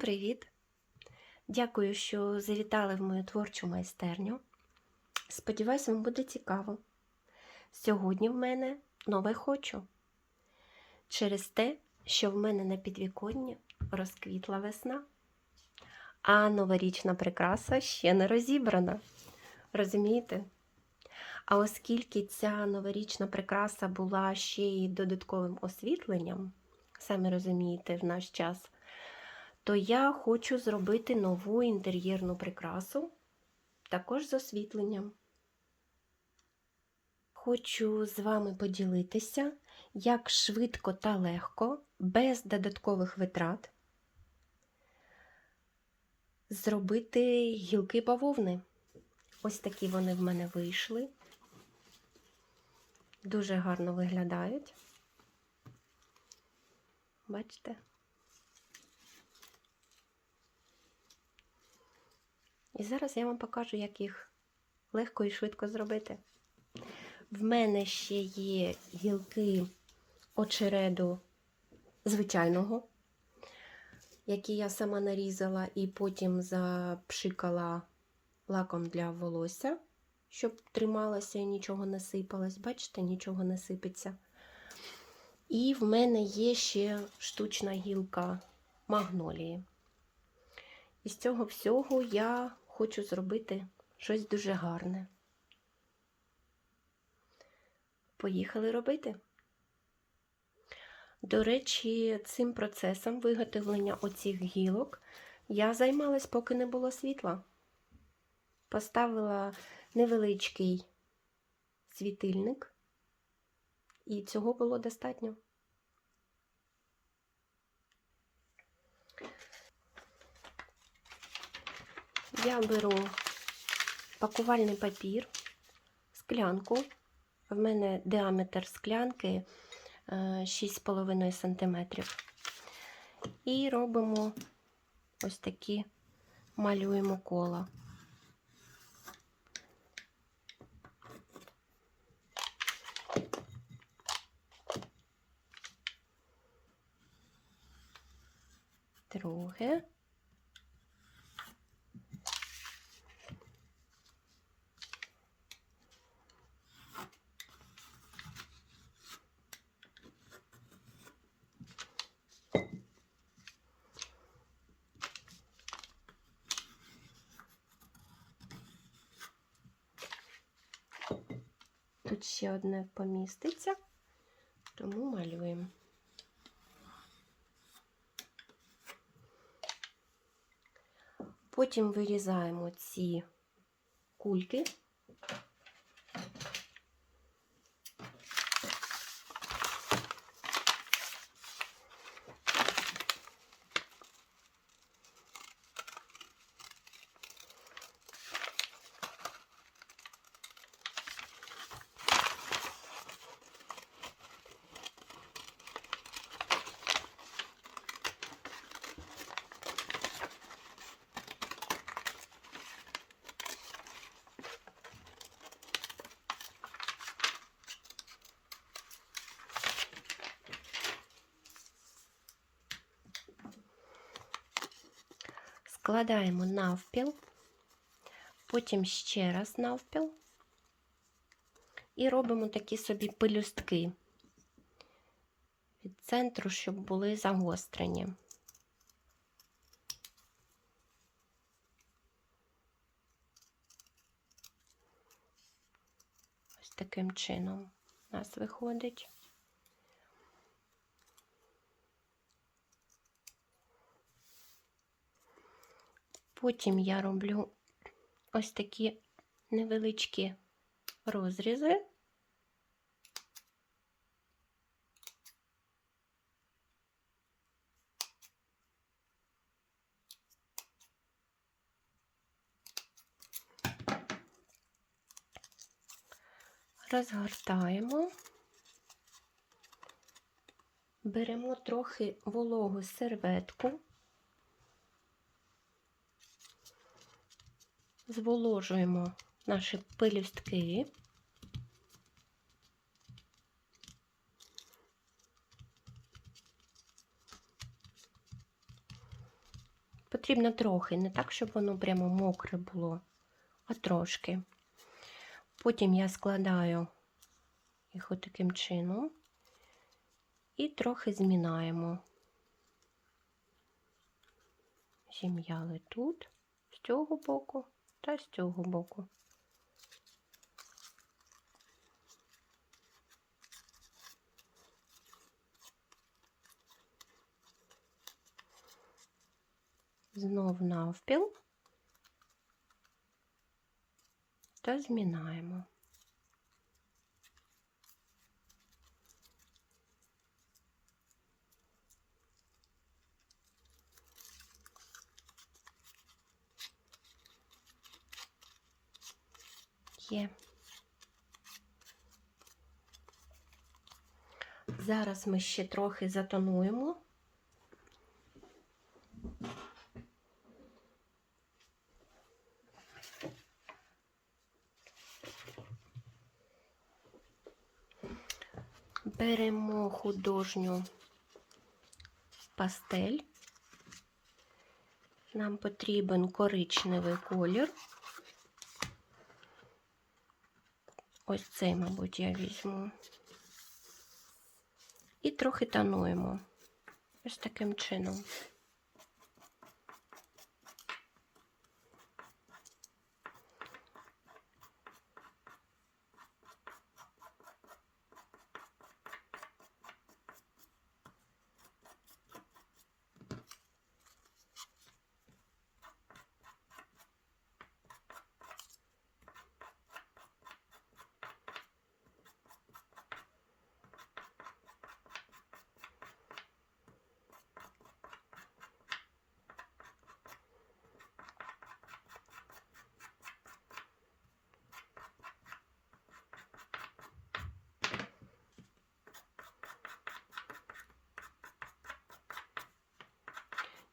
Привіт! Дякую, що завітали в мою творчу майстерню. Сподіваюсь, вам буде цікаво. Сьогодні в мене нове хочу. Через те, що в мене на підвіконні розквітла весна, а новорічна прикраса ще не розібрана. Розумієте? А оскільки ця новорічна прикраса була ще й додатковим освітленням, самі розумієте, в наш час, то я хочу зробити нову інтер'єрну прикрасу, також з освітленням. Хочу з вами поділитися, як швидко та легко, без додаткових витрат, зробити гілки бавовни. Ось такі вони в мене вийшли. Дуже гарно виглядають. Бачите? І зараз я вам покажу, як їх легко і швидко зробити. В мене ще є гілки очереду звичайного, які я сама нарізала і потім запшикала лаком для волосся, щоб трималося і нічого не сипалось. Бачите, нічого не сипеться. І в мене є ще штучна гілка магнолії. І з цього всього я хочу зробити щось дуже гарне. Поїхали робити. До речі, цим процесом виготовлення оцих гілок я займалась, поки не було світла. Поставила невеличкий світильник, і цього було достатньо. Я беру пакувальний папір, склянку. В мене діаметр склянки 6,5 см. І робимо ось такі малюємо кола. Друге. Тут ще одне поміститься, тому малюємо. Потім вирізаємо ці кульки. Складаємо навпіл, потім ще раз навпіл і робимо такі собі пелюстки від центру, щоб були загострені. Ось таким чином у нас виходить. Потім я роблю ось такі невеличкі розрізи. Розгортаємо, беремо трохи вологу серветку. Зволожуємо наші пелюстки. Потрібно трохи, не так, щоб воно прямо мокре було, а трошки. Потім я складаю їх отаким чином і трохи змінаємо. Зім'яли тут, з цього боку та з цього боку. Знов навпіл та змінаємо. Є. Зараз ми ще трохи затонуємо. Беремо художню пастель. Нам потрібен коричневий колір. Ось цей, мабуть, я візьму. І трохи тонуємо. Ось таким чином.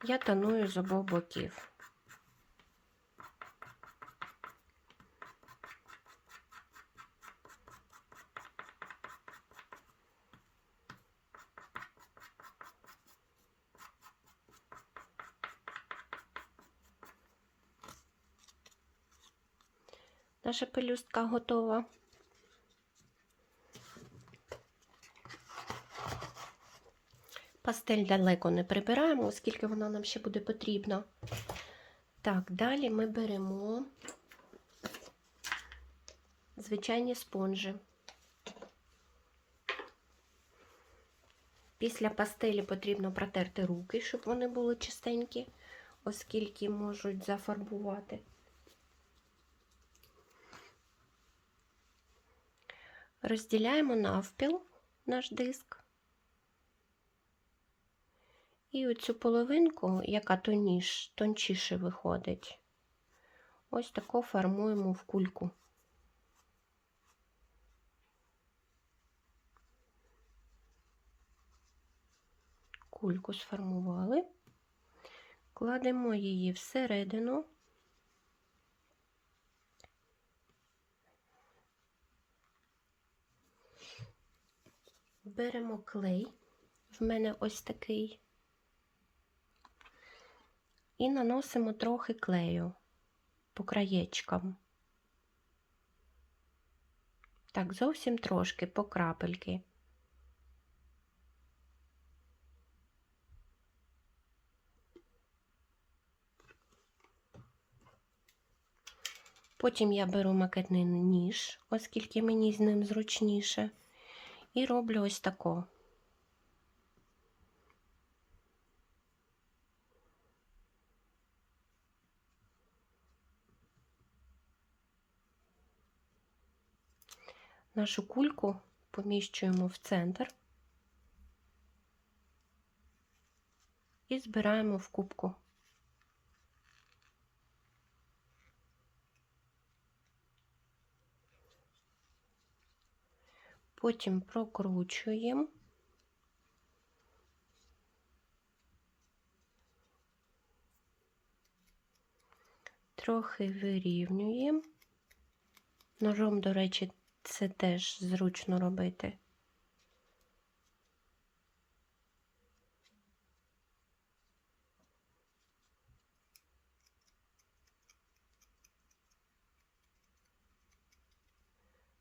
Я тоную з обох боків. Наша пелюстка готова. Пастель далеко не прибираємо, оскільки вона нам ще буде потрібна. Так, далі ми беремо звичайні спонжі. Після пастелі потрібно протерти руки, щоб вони були чистенькі, оскільки можуть зафарбувати. Розділяємо навпіл наш диск. І оцю половинку, яка тоніш, тончіше виходить, ось тако формуємо в кульку. Кульку сформували, кладемо її всередину. Беремо клей, в мене ось такий і наносимо трохи клею по краєчкам. Так, зовсім трошки по крапельки. Потім я беру макетний ніж, оскільки мені з ним зручніше, і роблю ось тако. Нашу кульку поміщуємо в центр і збираємо в кубку. Потім прокручуємо. Трохи вирівнюємо. Ножом, до речі, це теж зручно робити.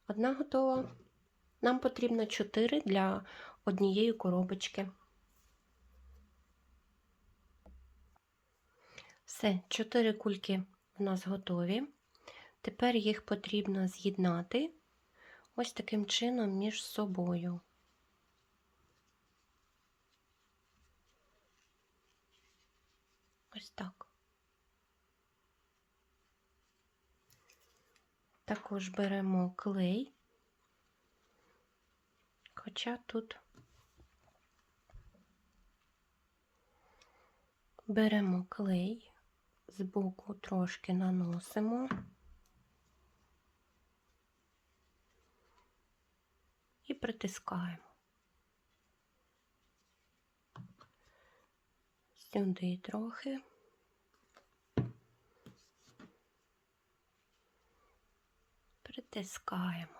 Одна готова. Нам потрібно 4 для однієї коробочки. Все, 4 кульки у нас готові. Тепер їх потрібно з'єднати ось таким чином між собою. Ось так. Також беремо клей, хоча тут беремо клей, збоку трошки наносимо притискаємо. Сюди трохи. Притискаємо.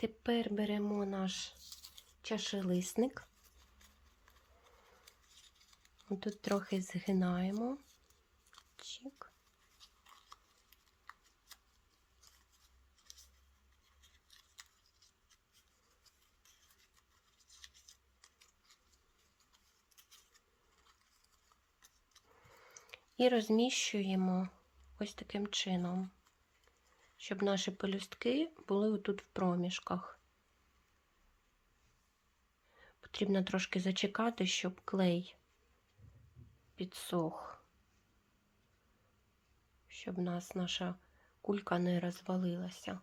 Тепер беремо наш чашелисник. Тут трохи згинаємо. Чик. І розміщуємо ось таким чином щоб наші пелюстки були отут в проміжках. Потрібно трошки зачекати, щоб клей підсох, щоб нас наша кулька не розвалилася.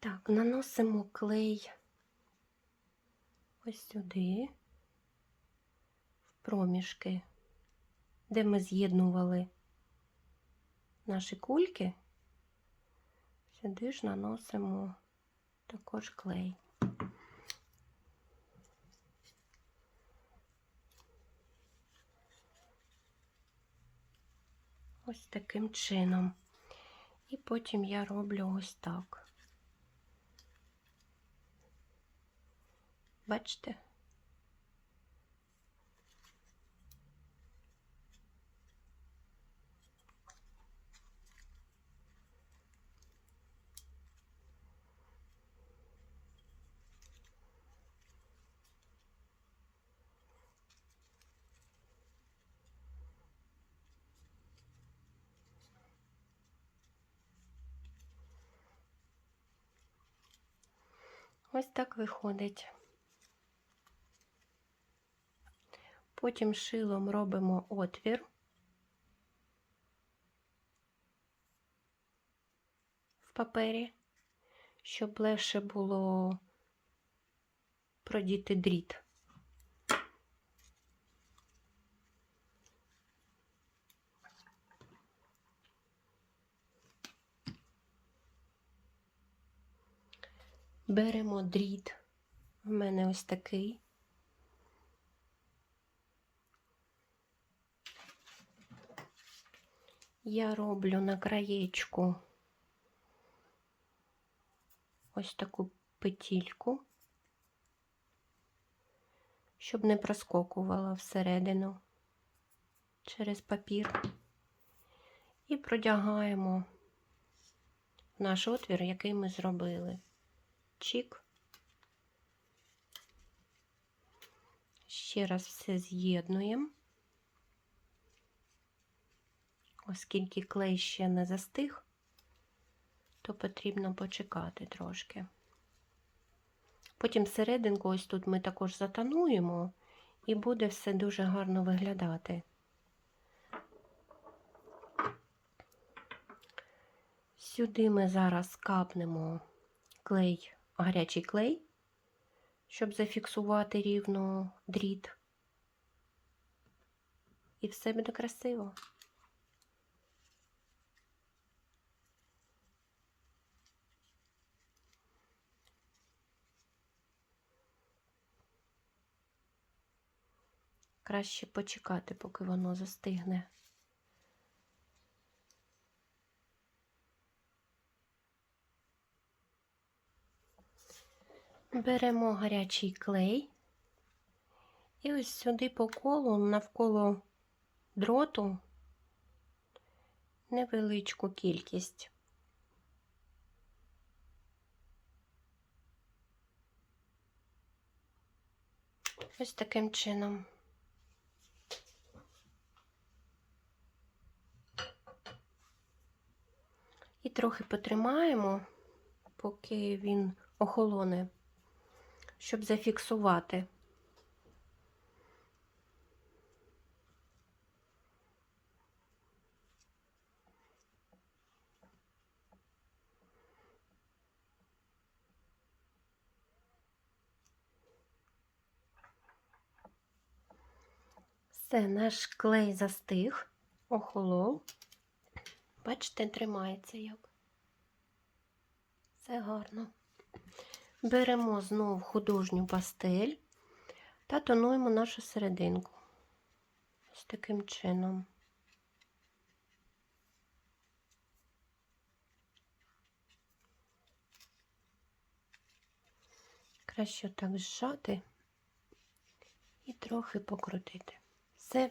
Так, наносимо клей ось сюди, в проміжки, де ми з'єднували наші кульки, сюди ж наносимо також клей. Ось таким чином. І потім я роблю ось так. Бачите? Ось так виходить. Потім шилом робимо отвір. В папері, щоб легше було продіти дріт. Беремо дріт, в мене ось такий. Я роблю на краєчку ось таку петільку, щоб не проскокувала всередину через папір, і продягаємо наш отвір, який ми зробили чик. Ще раз все з'єднуємо, оскільки клей ще не застиг, то потрібно почекати трошки. Потім серединку, ось тут ми також затануємо, і буде все дуже гарно виглядати. Сюди ми зараз капнемо клей гарячий клей, щоб зафіксувати рівно дріт. і все буде красиво. Краще почекати, поки воно застигне. Беремо гарячий клей і ось сюди по колу навколо дроту невеличку кількість. Ось таким чином. І трохи потримаємо, поки він охолоне, щоб зафіксувати. Все, наш клей застиг, охолов. Бачите, тримається як. Все гарно. Беремо знову художню пастель та тонуємо нашу серединку. Ось таким чином. Краще так зжати і трохи покрутити. Все.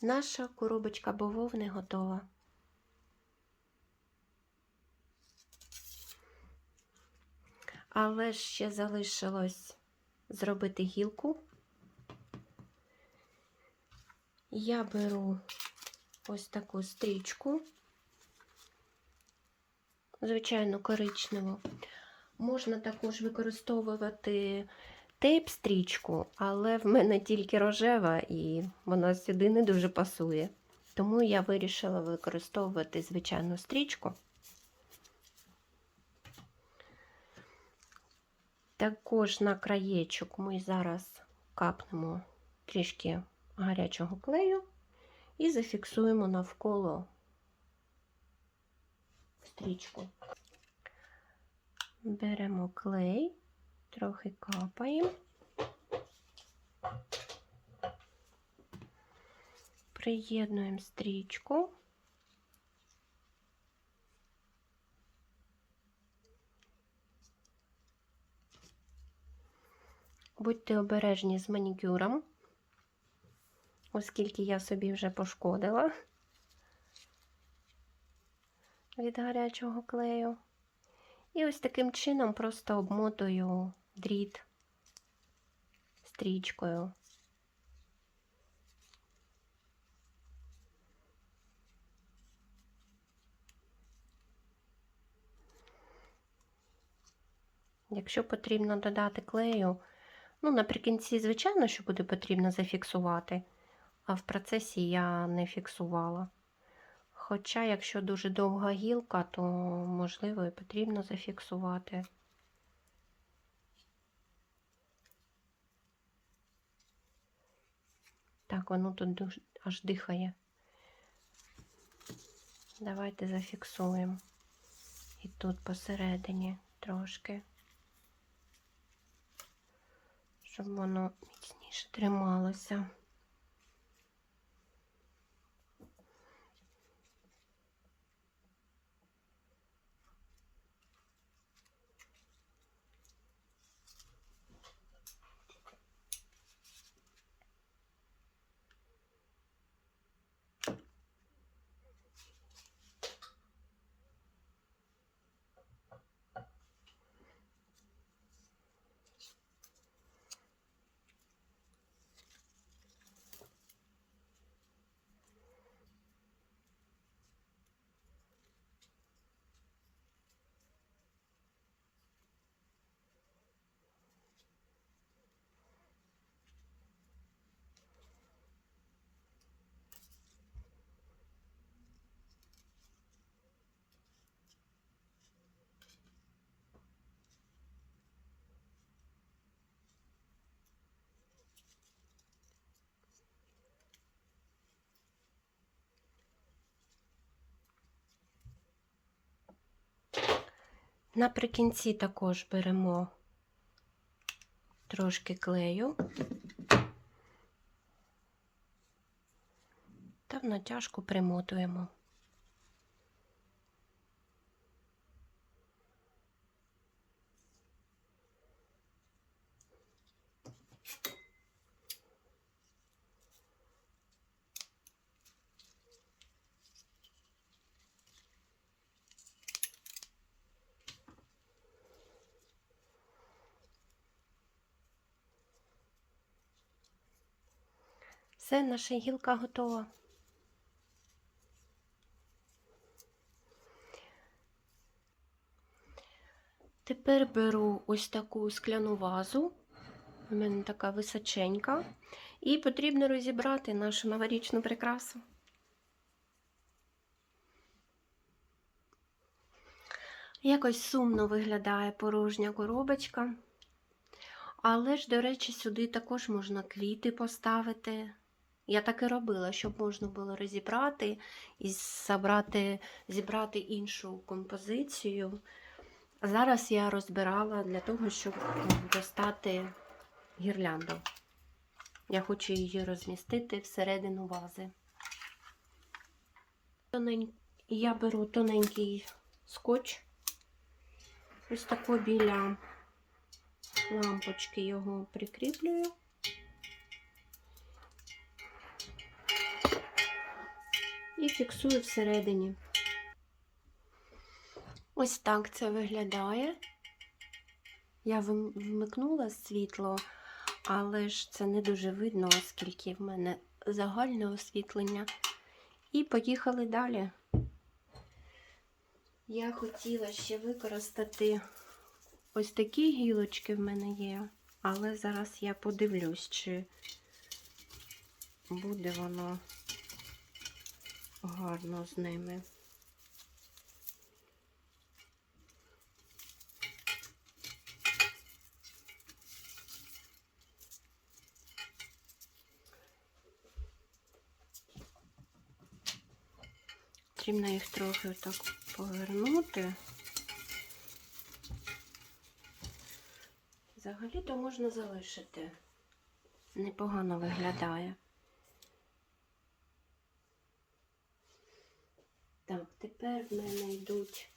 Наша коробочка бавовни готова. Але ще залишилось зробити гілку. Я беру ось таку стрічку, звичайно, коричневу. Можна також використовувати тейп-стрічку, але в мене тільки рожева і вона сюди не дуже пасує. Тому я вирішила використовувати звичайну стрічку. Також на краєчок ми зараз капнемо трішки гарячого клею і зафіксуємо навколо стрічку. Беремо клей, трохи капаємо, приєднуємо стрічку. Будьте обережні з манікюром, оскільки я собі вже пошкодила від гарячого клею. І ось таким чином просто обмотую дріт стрічкою. Якщо потрібно додати клею, ну, наприкінці, звичайно, що буде потрібно зафіксувати, а в процесі я не фіксувала. Хоча, якщо дуже довга гілка, то, можливо, і потрібно зафіксувати. Так, воно тут дуже, аж дихає. Давайте зафіксуємо. І тут посередині трошки, щоб воно міцніше трималося. Наприкінці також беремо трошки клею та в натяжку примотуємо. Все, наша гілка готова. Тепер беру ось таку скляну вазу. У мене така височенька. І потрібно розібрати нашу новорічну прикрасу. Якось сумно виглядає порожня коробочка. Але ж, до речі, сюди також можна квіти поставити. Я так і робила, щоб можна було розібрати і забрати, зібрати іншу композицію. Зараз я розбирала для того, щоб достати гірлянду. Я хочу її розмістити всередину вази. Я беру тоненький скотч, ось тако біля лампочки його прикріплюю. І фіксую всередині. Ось так це виглядає. Я вмикнула світло, але ж це не дуже видно, оскільки в мене загальне освітлення. І поїхали далі. Я хотіла ще використати ось такі гілочки в мене є, але зараз я подивлюсь, чи буде воно гарно з ними. Потрібно їх трохи так повернути. Взагалі-то можна залишити. Непогано виглядає. Так, тепер в мене йдуть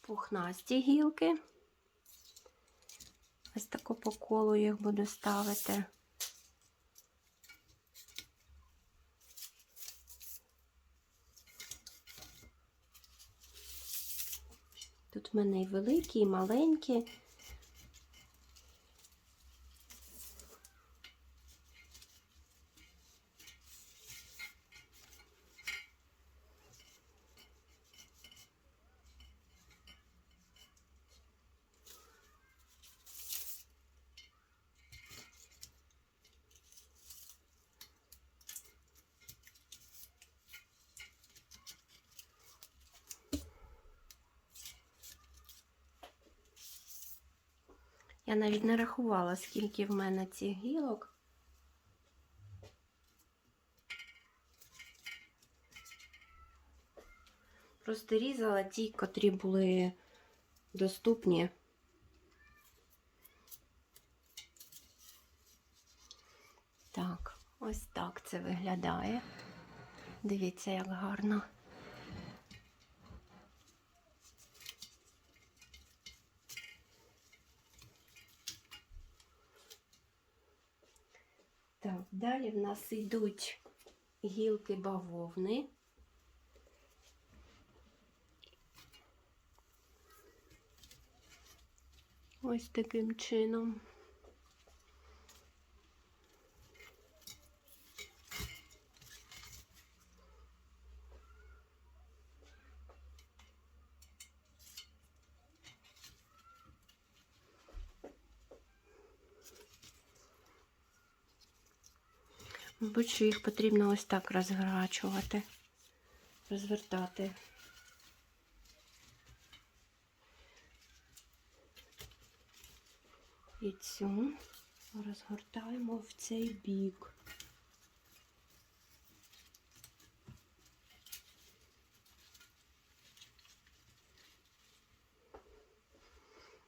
пухнасті гілки. Ось тако по колу їх буду ставити. Тут в мене і великі, і маленькі. Навіть не рахувала, скільки в мене цих гілок. Просто різала ті, котрі були доступні. Так, ось так це виглядає. Дивіться, як гарно. Далі в нас йдуть гілки бавовни. Ось таким чином. Мабуть, що їх потрібно ось так розгорачувати, розвертати. І цю розгортаємо в цей бік.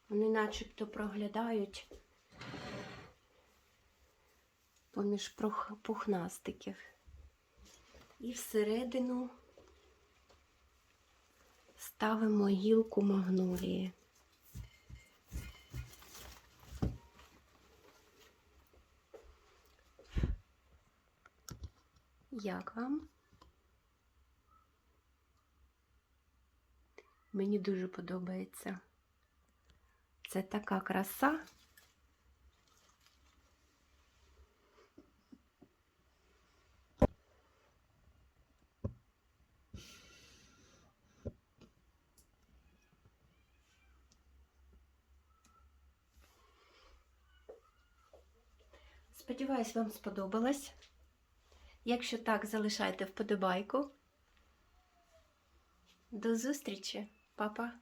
Вони начебто проглядають поміж пухнастиків. І всередину ставимо гілку магнолії. Як вам? Мені дуже подобається. Це така краса. Сподіваюсь, вам сподобалось. Якщо так, залишайте вподобайку. До зустрічі, папа!